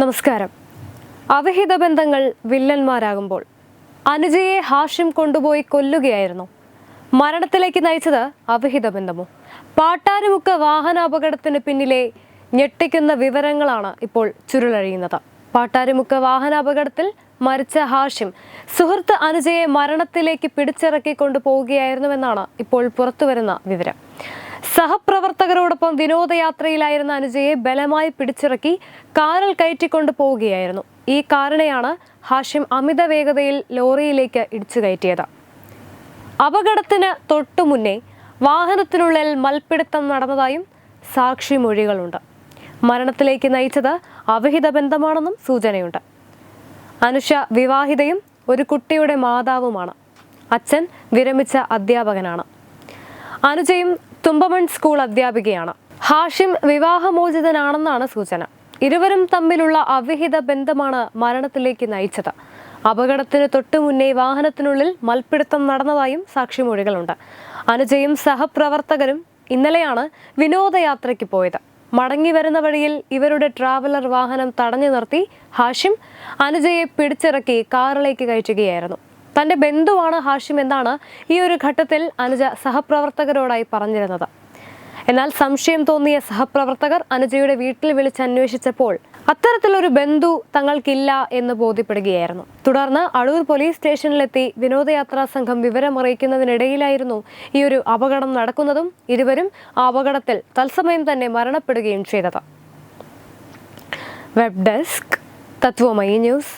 നമസ്കാരം. അവിഹിത ബന്ധങ്ങൾ വില്ലന്മാരാകുമ്പോൾ അനുജയെ ഹാഷ്യം കൊണ്ടുപോയി കൊല്ലുകയായിരുന്നു. മരണത്തിലേക്ക് നയിച്ചത് അവിഹിത ബന്ധമോ? പാട്ടാരുമുക്ക് വാഹനാപകടത്തിന് പിന്നിലെ ഞെട്ടിക്കുന്ന വിവരങ്ങളാണ് ഇപ്പോൾ ചുരുളഴിയുന്നത്. പാട്ടാരുമുക്ക് വാഹനാപകടത്തിൽ മരിച്ച ഹാഷ്യം സുഹൃത്ത് അനുജയെ മരണത്തിലേക്ക് പിടിച്ചിറക്കി കൊണ്ടുപോവുകയായിരുന്നുവെന്നാണ് ഇപ്പോൾ പുറത്തുവരുന്ന വിവരം. സഹപ്രവർത്തകരോടൊപ്പം വിനോദയാത്രയിലായിരുന്ന അനുജയെ ബലമായി പിടിച്ചിറക്കി കാറിൽ കയറ്റിക്കൊണ്ട് പോവുകയായിരുന്നു. ഈ കാറിനെയാണ് ഹാഷിം അമിത വേഗതയിൽ ലോറിയിലേക്ക് ഇടിച്ചു കയറ്റിയത്. അപകടത്തിന് തൊട്ടു മുന്നേ വാഹനത്തിനുള്ളിൽ മൽപ്പിടുത്തം നടന്നതായും സാക്ഷിമൊഴികളുണ്ട് മരണത്തിലേക്ക് നയിച്ചത് അവിഹിത ബന്ധമാണെന്നും സൂചനയുണ്ട്. അനുഷ വിവാഹിതയും ഒരു കുട്ടിയുടെ മാതാവുമാണ്. അച്ഛൻ വിരമിച്ച അധ്യാപകനാണ്. അനുജയും തുമ്പമൺ സ്കൂൾ അധ്യാപികയാണ്. ഹാഷിം വിവാഹമോചിതനാണെന്നാണ് സൂചന. ഇരുവരും തമ്മിലുള്ള അവിഹിത ബന്ധമാണ് മരണത്തിലേക്ക് നയിച്ചത്. അപകടത്തിന് തൊട്ടു മുന്നേ വാഹനത്തിനുള്ളിൽ മൽപ്പിടുത്തം നടന്നതായും സാക്ഷിമൊഴികളുണ്ട്. അനുജയും സഹപ്രവർത്തകരും ഇന്നലെയാണ് വിനോദയാത്രയ്ക്ക് പോയത്. മടങ്ങി വരുന്ന വഴിയിൽ ഇവരുടെ ട്രാവലർ വാഹനം തടഞ്ഞു നിർത്തി ഹാഷിം അനുജയെ പിടിച്ചിറക്കി കാറിലേക്ക് കയറ്റുകയായിരുന്നു. തന്റെ ബന്ധുവാണ് ഹാഷിം എന്നാണ് ഈ ഒരു ഘട്ടത്തിൽ അനുജ സഹപ്രവർത്തകരോടായി പറഞ്ഞിരുന്നത്. എന്നാൽ സംശയം തോന്നിയ സഹപ്രവർത്തകർ അനുജയുടെ വീട്ടിൽ വിളിച്ച് അന്വേഷിച്ചപ്പോൾ അത്തരത്തിലൊരു ബന്ധു തങ്ങൾക്കില്ല എന്ന് ബോധ്യപ്പെടുകയായിരുന്നു. തുടർന്ന് അടൂർ പോലീസ് സ്റ്റേഷനിലെത്തി വിനോദയാത്രാ സംഘം വിവരമറിയിക്കുന്നതിനിടയിലായിരുന്നു ഈ ഒരു അപകടം നടക്കുന്നതും ഇരുവരും ആ അപകടത്തിൽ തത്സമയം തന്നെ മരണപ്പെടുകയും ചെയ്തത്. Web desk Tattvamayi news.